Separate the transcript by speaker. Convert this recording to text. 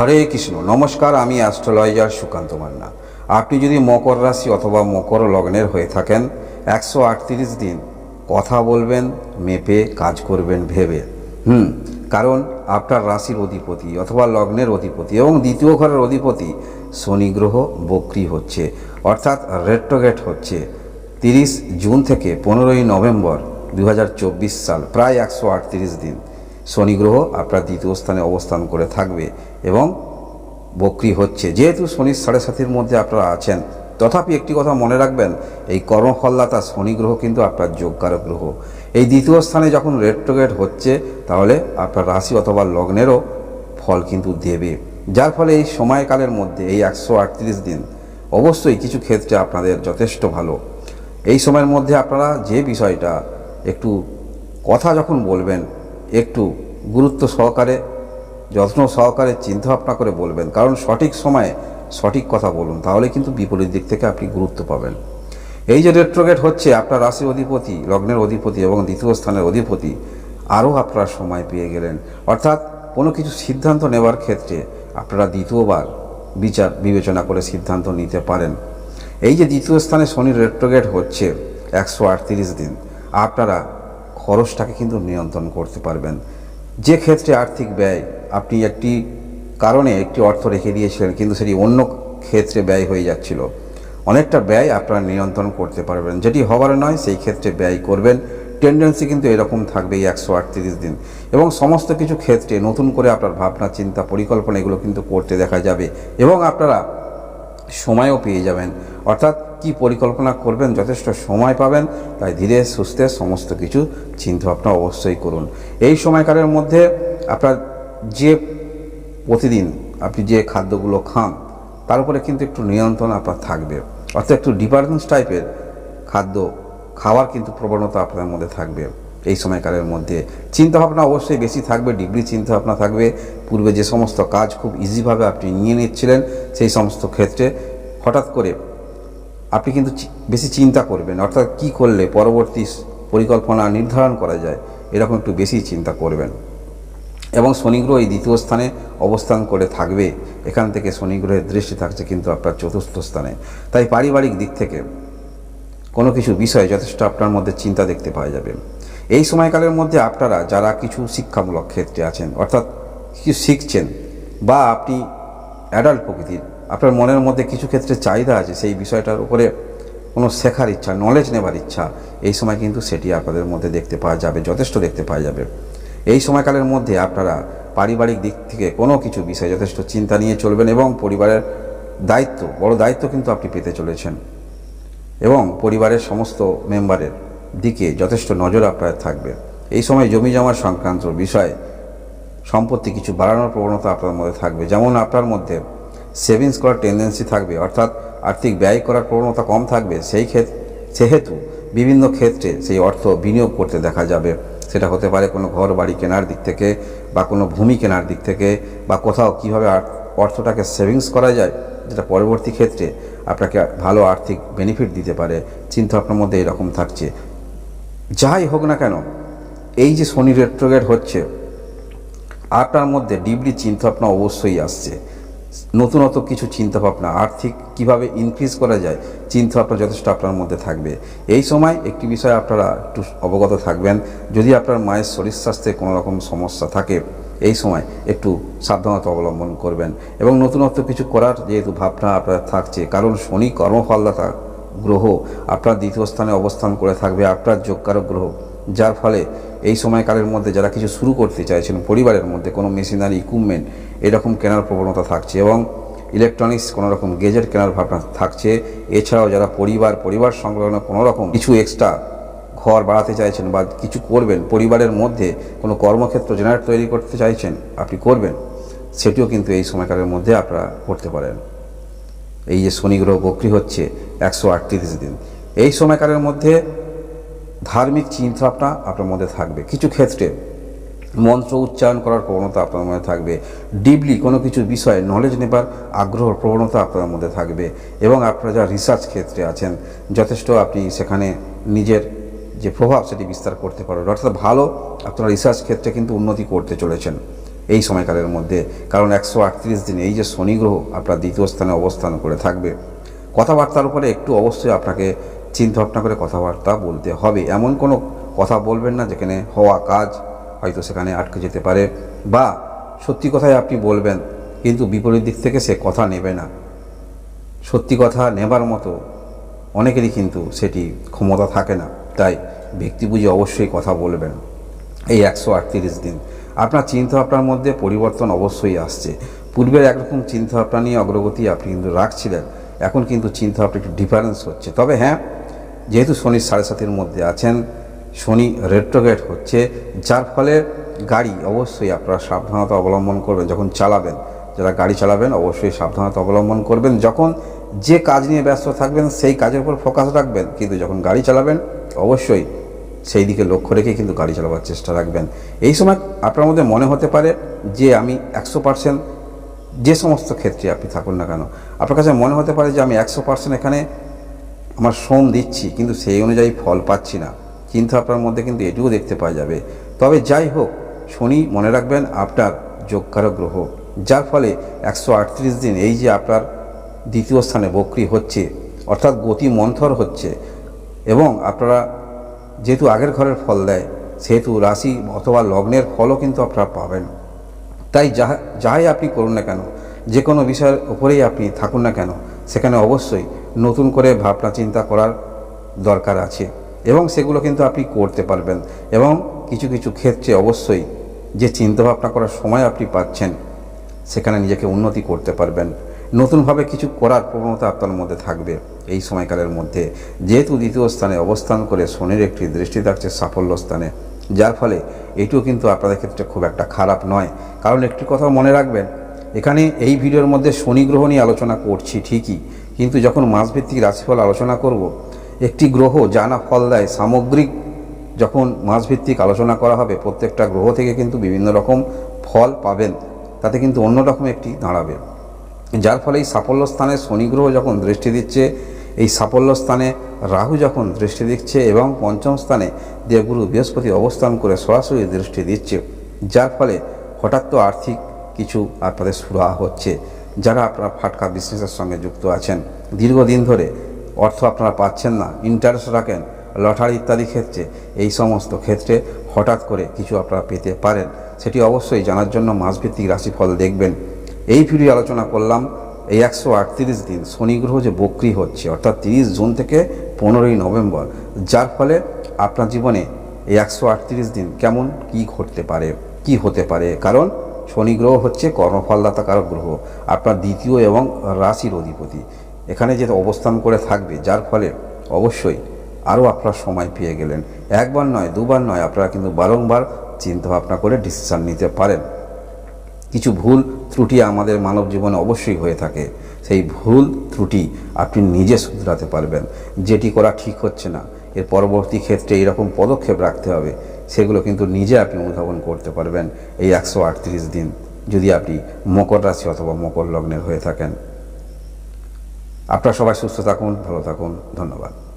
Speaker 1: হরে কৃষ্ণ, নমস্কার, আমি অ্যাস্ট্রোলজার সুকান্ত মান্না। আপনি যদি মকর রাশি অথবা মকর লগ্নের হয়ে থাকেন, একশো আটত্রিশ দিন কথা বলবেন, মেপে কাজ করবেন, ভেবে। হুম, কারণ আপনার রাশির অধিপতি অথবা লগ্নের অধিপতি এবং দ্বিতীয় ঘরের অধিপতি শনি গ্রহ, বক্রি হচ্ছে। অর্থাৎ রেট্রোগেট হচ্ছে। তিরিশ জুন থেকে পনেরোই নভেম্বর দু হাজার চব্বিশ সাল, প্রায় একশো আটত্রিশ দিন। শনি গ্রহ আপনার দ্বিতীয় স্থানে অবস্থান করে থাকবে এবং বক্রি হচ্ছে। যেহেতু শনির সাড়ে সাতির মধ্যে আপনারা আছেন, তথাপি একটি কথা মনে রাখবেন, এই কর্মফলদাতা শনি গ্রহ কিন্তু আপনার যোগকারক গ্রহ। এই দ্বিতীয় স্থানে যখন রেট্রোগেট হচ্ছে, তাহলে আপনার রাশি অথবা লগ্নেরও ফল কিন্তু দেবে। যার ফলে এই সময়কালের মধ্যে, এই একশো আটত্রিশ দিন, অবশ্যই কিছু ক্ষেত্রে আপনাদের যথেষ্ট ভালো। এই সময়ের মধ্যে আপনারা যে বিষয়টা একটু কথা যখন বলবেন একটু গুরুত্ব সহকারে, যত্ন সহকারে, চিন্তাভাবনা করে বলবেন। কারণ সঠিক সময়ে সঠিক কথা বলুন, তাহলে কিন্তু বিপরীত দিক থেকে আপনি গুরুত্ব পাবেন। এই যে রেট্রোগেট হচ্ছে, আপনার রাশির অধিপতি, লগ্নের অধিপতি এবং দ্বিতীয় স্থানের অধিপতি আরও আপনারা সময় পেয়ে গেলেন। অর্থাৎ কোনো কিছু সিদ্ধান্ত নেবার ক্ষেত্রে আপনারা দ্বিতীয়বার বিচার, বিবেচনা করে সিদ্ধান্ত নিতে পারেন। এই যে দ্বিতীয় স্থানে শনির রেট্রোগেট হচ্ছে, একশো আটত্রিশ দিন, আপনারা খরচটাকে কিন্তু নিয়ন্ত্রণ করতে পারবেন। যে ক্ষেত্রে আর্থিক ব্যয় আপনি একটি কারণে একটি অর্থ রেখে দিয়েছিলেন, কিন্তু সেটি অন্য ক্ষেত্রে ব্যয় হয়ে যাচ্ছিল। অনেকটা ব্যয় আপনারা নিয়ন্ত্রণ করতে পারবেন। যেটি হবার নয়, সেই ক্ষেত্রে ব্যয় করবেন। টেন্ডেন্সি কিন্তু এরকম থাকবে এই একশো আটত্রিশ দিন। এবং সমস্ত কিছু ক্ষেত্রে নতুন করে আপনার ভাবনা, চিন্তা, পরিকল্পনা এগুলো কিন্তু করতে দেখা যাবে। এবং আপনারা সময়ও পেয়ে যাবেন। অর্থাৎ কি পরিকল্পনা করবেন, যথেষ্ট সময় পাবেন, তাই ধীরে সুস্থে সমস্ত কিছু চিন্তাভাবনা অবশ্যই করুন। এই সময়কালের মধ্যে আপনার যে প্রতিদিন আপনি যে খাদ্যগুলো খান, তার উপরে কিন্তু একটু নিয়ন্ত্রণ আপনার থাকবে। অর্থাৎ একটু ডিপার্টমেন্টস টাইপের খাদ্য, খাওয়ার কিন্তু প্রবণতা আপনার মধ্যে থাকবে এই সময়কালের মধ্যে। চিন্তাভাবনা অবশ্যই বেশি থাকবে ডিগ্রি চিন্তাভাবনা থাকবে। পূর্বে যে সমস্ত কাজ খুব ইজিভাবে আপনি নিয়ে নিচ্ছিলেন, সেই সমস্ত ক্ষেত্রে হঠাৎ করে আপনি কিন্তু বেশি চিন্তা করবেন। অর্থাৎ কি করলে পরবর্তী পরিকল্পনা নির্ধারণ করা যায়, এরকম একটু বেশি চিন্তা করবেন। এবং শনিগ্রহ এই দ্বিতীয় স্থানে অবস্থান করে থাকবে। এখান থেকে শনিগ্রহের দৃষ্টি থাকছে কিন্তু আপনার চতুর্থ স্থানে। তাই পারিবারিক দিক থেকে কোনো কিছু বিষয়ে যথেষ্ট আপনার মধ্যে চিন্তা দেখতে পাওয়া যাবে। এই সময়কালের মধ্যে আপনারা যারা কিছু শিক্ষামূলক ক্ষেত্রে আছেন, অর্থাৎ কিছু শিখছেন, বা আপনি অ্যাডাল্ট প্রকৃতির আপনার মনের মধ্যে কিছু ক্ষেত্রে চাহিদা আছে, সেই বিষয়টার উপরে কোনো শেখার ইচ্ছা নলেজ নেবার ইচ্ছা, এই সময় কিন্তু সেটি আপনাদের মধ্যে দেখতে পাওয়া যাবে, যথেষ্ট দেখতে পাওয়া যাবে। এই সময়কালের মধ্যে আপনারা পারিবারিক দিক থেকে কোনো কিছু বিষয়ে যথেষ্ট চিন্তা নিয়ে চলবেন এবং পরিবারের দায়িত্ব, বড় দায়িত্ব কিন্তু আপনি পেতে চলেছেন। এবং পরিবারের সমস্ত মেম্বারের দিকে যথেষ্ট নজর আপনার থাকবে। এই সময় জমি জমা সংক্রান্ত বিষয়ে, সম্পত্তি কিছু বাড়ানোর প্রবণতা আপনার মধ্যে থাকবে। যেমন আপনার মধ্যে সেভিংস করার টেন্ডেন্সি থাকবে, অর্থাৎ আর্থিক ব্যয় করার প্রবণতা কম থাকবে, সেই ক্ষেত্রে সেহেতু বিভিন্ন ক্ষেত্রে সেই অর্থ বিনিয়োগ করতে দেখা যাবে। সেটা হতে পারে কোনো ঘর বাড়ি কেনার দিক থেকে বা কোনো ভূমি কেনার দিক থেকে বা কোথাও কীভাবে অর্থটাকে সেভিংস করা যায়, যেটা পরবর্তী ক্ষেত্রে আপনাকে ভালো আর্থিক বেনিফিট দিতে পারে। চিন্তা আপনার মধ্যে এরকম থাকছে। যাই হোক না কেন, এই যে শনি রেট্রোগেট হচ্ছে, আপনার মধ্যে ডিবলি চিন্তাভাবনা অবশ্যই আসছে। নতুনত কিছু চিন্তাভাবনা, আর্থিক কীভাবে ইনক্রিজ করা যায়, চিন্তাভাবনা যথেষ্ট আপনার মধ্যে থাকবে। এই সময় একটি বিষয়ে আপনারা একটু অবগত থাকবেন, যদি আপনার মায়ের শরীর স্বাস্থ্যে কোনো রকম সমস্যা থাকে, এই সময় একটু সাবধানতা অবলম্বন করবেন। এবং নতুনত্ব কিছু করার যেহেতু ভাবনা আপনার থাকছে, কারণ শনি কর্মফলদাতা গ্রহ আপনার দ্বিতীয় স্থানে অবস্থান করে থাকবে, আপনার যোগকারক গ্রহ, যার ফলে এই সময়কালের মধ্যে যারা কিছু শুরু করতে চাইছেন পরিবারের মধ্যে কোনো মেশিনারি ইকুইপমেন্ট এরকম কেনার প্রবণতা থাকছে এবং ইলেকট্রনিক্স কোনো রকম গেজেট কেনার ভাবনা থাকছে। এছাড়াও যারা পরিবার পরিবার সংলগ্ন কোনো রকম কিছু এক্সট্রা ঘর বাড়াতে চাইছেন বা কিছু করবেন, পরিবারের মধ্যে কোনো কর্মক্ষেত্র জেনারেট তৈরি করতে চাইছেন, আপনি করবেন। সেটিও কিন্তু এই সময়কালের মধ্যে আপনারা করতে পারেন। এই যে শনি গ্রহ বক্রি হচ্ছে একশো আটত্রিশ দিন। এই সময়কালের মধ্যে ধার্মিক চিন্তাভাবনা আপনার মধ্যে থাকবে। কিছু ক্ষেত্রে মন্ত্র উচ্চারণ করার প্রবণতা আপনার মধ্যে থাকবে। ডিপলি কোনো কিছু বিষয়ে নলেজ নেবার আগ্রহ প্রবণতা আপনার মধ্যে থাকবে এবং আপনারা যারা রিসার্চ ক্ষেত্রে আছেন, যথেষ্ট আপনি সেখানে নিজের যে প্রভাব সেটি বিস্তার করতে পারবেন। অর্থাৎ ভালো আপনারা রিসার্চ ক্ষেত্রে কিন্তু উন্নতি করতে চলেছেন এই সময়কালের মধ্যে। কারণ একশো আটত্রিশ দিন এই যে শনি গ্রহ আপনার দ্বিতীয় স্থানে অবস্থান করে থাকবে। কথাবার্তার উপরে একটু অবশ্যই আপনাকে চিন্তা ভাবনা করে কথাবার্তা বলতে হবে। এমন কোনো কথা বলবেন না যেখানে হওয়া কাজ হয়তো সেখানে আটকে যেতে পারে বা সত্যি কথাই আপনি বলবেন, কিন্তু বিপরীত দিক থেকে সে কথা নেবে না। সত্যি কথা নেবার মতো অনেকেরই কিন্তু সেটি ক্ষমতা থাকে না, তাই ব্যক্তি বুঝে অবশ্যই কথা বলবেন। এই একশো আটত্রিশ দিন। আপনার চিন্তাভাবনার মধ্যে পরিবর্তন অবশ্যই আসছে। পূর্বের একরকম চিন্তাভাবনা নিয়ে অগ্রগতি আপনি কিন্তু রাখছিলেন, এখন কিন্তু চিন্তাভাবনা একটু ডিফারেন্স হচ্ছে। তবে হ্যাঁ যেহেতু শনি সাড়ে সাতের মধ্যে আছেন, শনি রেট্রোগেট হচ্ছে, যার ফলে গাড়ি অবশ্যই আপনারা সাবধানতা অবলম্বন করবেন। যখন চালাবেন, যারা গাড়ি চালাবেন অবশ্যই সাবধানতা অবলম্বন করবেন। যখন যে কাজ নিয়ে ব্যস্ত থাকবেন, সেই কাজের উপর ফোকাস রাখবেন। কিন্তু যখন গাড়ি চালাবেন, অবশ্যই সেই দিকে লক্ষ্য রেখে কিন্তু গাড়ি চালাবার চেষ্টা রাখবেন। এই সময় আপনার মধ্যে মনে হতে পারে যে আমি একশো পার্সেন্ট যে সমস্ত ক্ষেত্রে আপনি থাকুন না কেন, আপনার কাছে মনে হতে পারে যে আমি একশো পার্সেন্ট এখানে আমার শ্রম দিচ্ছি, কিন্তু সেই অনুযায়ী ফল পাচ্ছি না। চিন্তা আপনার মধ্যে কিন্তু এটিও দেখতে পাওয়া যাবে। তবে যাই হোক, শনি মনে রাখবেন আপনার যোগকারক গ্রহ। যার ফলে একশো আটত্রিশ দিন এই যে আপনার দ্বিতীয় স্থানে বক্রি হচ্ছে, অর্থাৎ গতি মন্থর হচ্ছে, এবং আপনারা যেহেতু আগের ঘরের ফল দেয়, সেহেতু রাশি অথবা লগ্নের ফলও কিন্তু আপনারা পাবেন। তাই যাহা যাহাই আপনি করুন না কেন, যে কোনো বিষয়ের উপরেই আপনি থাকুন না কেন, সেখানে অবশ্যই নতুন করে ভাবনা চিন্তা করার দরকার আছে। এবং সেগুলো কিন্তু আপনি করতে পারবেন। এবং কিছু কিছু ক্ষেত্রে অবশ্যই যে চিন্তাভাবনা করার সময় আপনি পাচ্ছেন, সেখানে নিজেকে উন্নতি করতে পারবেন। নতুনভাবে কিছু করার প্রবণতা আপনার মধ্যে থাকবে এই সময়কালের মধ্যে। যেহেতু দ্বিতীয় স্থানে অবস্থান করে শনির একটি দৃষ্টি থাকছে সাফল্য স্থানে, যার ফলে এটিও কিন্তু আপনাদের ক্ষেত্রে খুব একটা খারাপ নয়। কারণ একটি কথা মনে রাখবেন, এখানে এই ভিডিওর মধ্যে শনি গ্রহ নিয়ে আলোচনা করছি ঠিকই কিন্তু যখন মাসভিত্তিক রাশিফল আলোচনা করব, একটি গ্রহ যা না ফল দেয়, সামগ্রিক যখন মাসভিত্তিক আলোচনা করা হবে, প্রত্যেকটা গ্রহ থেকে কিন্তু বিভিন্ন রকম ফল পাবেন, তাতে কিন্তু অন্যরকম একটি দাঁড়াবে। যার ফলে এই সাফল্য স্থানে শনি গ্রহ যখন দৃষ্টি দিচ্ছে, এই সাফল্য স্থানে রাহু যখন দৃষ্টি দিচ্ছে এবং পঞ্চম স্থানে দেবগুরু বৃহস্পতি অবস্থান করে সরাসরি দৃষ্টি দিচ্ছে, যার ফলে হঠাৎ তো আর্থিক কিছু আপনাদের সুরাহা হচ্ছে। যারা আপনারা ফাটকা বিজনেসের সঙ্গে যুক্ত আছেন, দীর্ঘদিন ধরে অর্থ আপনারা পাচ্ছেন না ইন্টারেস্ট রাখেন লটারি ইত্যাদি ক্ষেত্রে, এই সমস্ত ক্ষেত্রে হঠাৎ করে কিছু আপনারা পেতে পারেন, সেটি অবশ্যই জানার জন্য মাসভিত্তিক রাশিফল দেখবেন। এই ভিডিও আলোচনা করলাম, এই একশো আটত্রিশ দিন শনি গ্রহ যে বক্রি হচ্ছে, অর্থাৎ তিরিশ জুন থেকে পনেরোই নভেম্বর, যার ফলে আপনার জীবনে এই একশো আটত্রিশ দিন কেমন, কি ঘটতে পারে, কি হতে পারে? কারণ শনি গ্রহ হচ্ছে কর্মফলদাতা কারক গ্রহ, আপনার দ্বিতীয় এবং রাশির অধিপতি। এখানে যে অবস্থান করে থাকবে, যার ফলে অবশ্যই আরও আপনার সময় পেয়ে গেলেন। একবার নয়, দুবার নয়, আপনারা কিন্তু বারংবার চিন্তাভাবনা করে ডিসিশান নিতে পারেন। কিছু ভুল ত্রুটি আমাদের মানব জীবনে অবশ্যই হয়ে থাকে। সেই ভুল ত্রুটি আপনি নিজে শুধরাতে পারবেন। যেটি করা ঠিক হচ্ছে না। এর পরবর্তী ক্ষেত্রে এইরকম পদক্ষেপ রাখতে হবে, সেগুলো কিন্তু নিজে আপনি অনুধাবন করতে পারবেন এই একশো আটত্রিশ দিন, যদি আপনি মকর রাশি অথবা মকর লগ্নের হয়ে থাকেন। আপনারা সবাই সুস্থ থাকুন, ভালো থাকুন, ধন্যবাদ।